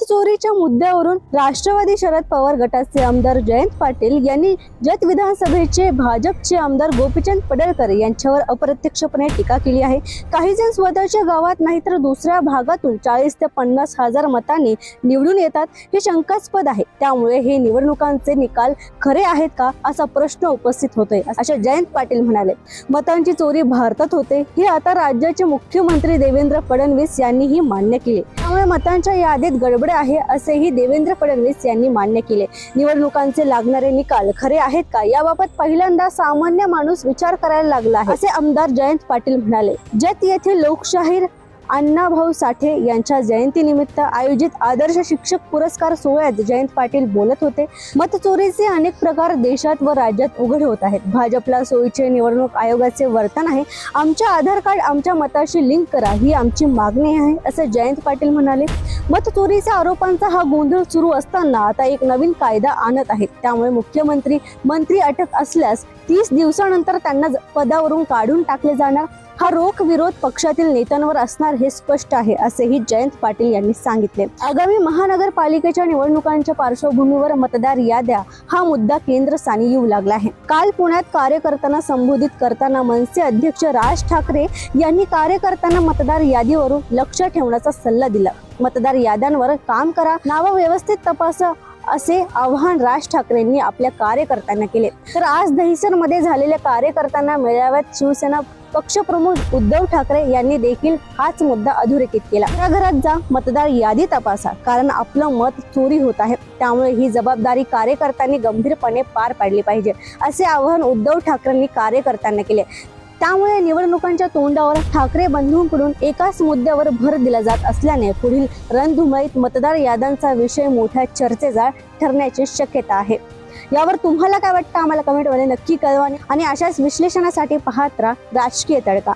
मतचोरीच्या मुद्द्यावरून राष्ट्रवादी शरद पवार गटाचे आमदार जयंत पाटील यांनी जत विधानसभेचे भाजपचे आमदार गोपीचंद पडळकर यांच्यावर अप्रत्यक्षपणे टीका केली आहे. काही जण स्वतःच्या गावात नाही तर दुसऱ्या भागातून चाळीस ते पन्नास हजार मतांनी निवडून येतात हे शंकास्पद आहे. त्यामुळे हे निवडणुकांचे निकाल खरे आहेत का असा प्रश्न उपस्थित होतोय असे जयंत पाटील म्हणाले. मतांची चोरी भारतात होते हे आता राज्याचे मुख्यमंत्री देवेंद्र फडणवीस यांनीही मान्य केले. त्यामुळे मतांच्या यादीत गडबड आहे असेही देवेंद्र फडणवीस यांनी मान्य केले. निवडणुकांचे लागणारे निकाल खरे आहेत का? याबाबत पहिल्यांदा सामान्य माणूस विचार करायला लागला आहे असे आमदार जयंत पाटील म्हणाले. जत येथे लोकशाहीर अण्णाभाऊ साठे यांच्या जयंतीनिमित्त आयोजित आदर्श शिक्षक पुरस्कार सोहळ्यात जयंत पाटील बोलत होते. मतचोरीचे अनेक प्रकार देशात व राज्यात उघड होत आहेत. भाजपला सोयीचे निवडणूक आयोगाचे वर्तन आहे. आमच्या आधार कार्ड आमच्या मताशी लिंक करा ही आमची मागणी आहे असे जयंत पाटील म्हणाले. मतचोरीच्या आरोपांचा हा गोंधळ सुरू असताना आता एक नवीन कायदा आणत आहेत. त्यामुळे मुख्यमंत्री मंत्री अटक असल्यास तीस दिवसानंतर त्यांना ज- पदावरून काढून टाकले जाणार. हा रोख विरोध पक्षातील नेत्यांवर असणार हे स्पष्ट आहे असेही जयंत पाटील यांनी सांगितले. आगामी महानगरपालिकेच्या निवडणुकांच्या पार्श्वभूमीवर मतदार याद्या हा मुद्दा केंद्रस्थानी येऊ लागला आहे. काल पुण्यात कार्यकर्त्यांना संबोधित करताना मनसे अध्यक्ष राज ठाकरे यांनी कार्यकर्त्यांना मतदार यादीवरून लक्ष ठेवण्याचा सल्ला दिला. मतदार याद्यांवर काम करा नावं व्यवस्थित तपासा असे आव्हान राज ठाकरेंनी आपल्या कार्यकर्त्यांना केले. तर आज दहिसरमध्ये झालेल्या कार्यकर्त्यांना मेळाव्यात शिवसेना पक्षप्रमुख उद्धव ठाकरे यांनी देखील हाच मुद्दा अधोरेखित केला. घराघरात जा मतदार यादी तपासा कारण आपलं मत चोरी होत आहे. त्यामुळे ही जबाबदारी कार्यकर्त्यांनी गंभीरपणे पार पाडली पाहिजे असे आवाहन उद्धव ठाकरेंनी कार्यकर्त्यांना केले. त्यामुळे निवडणुकांच्या तोंडावर ठाकरे बंधूंकडून एकाच मुद्द्यावर भर दिला जात असल्याने पुढील रणधुमाईत मतदार याद्यांचा विषय मोठ्या चर्चेचा ठरण्याची शक्यता आहे. यावर तुम्हाला काय वाटतं? आम्हाला कमेंटमध्ये नक्की कळवा आणि अशाच विश्लेषणासाठी पाहत राहा राजकीय तडका.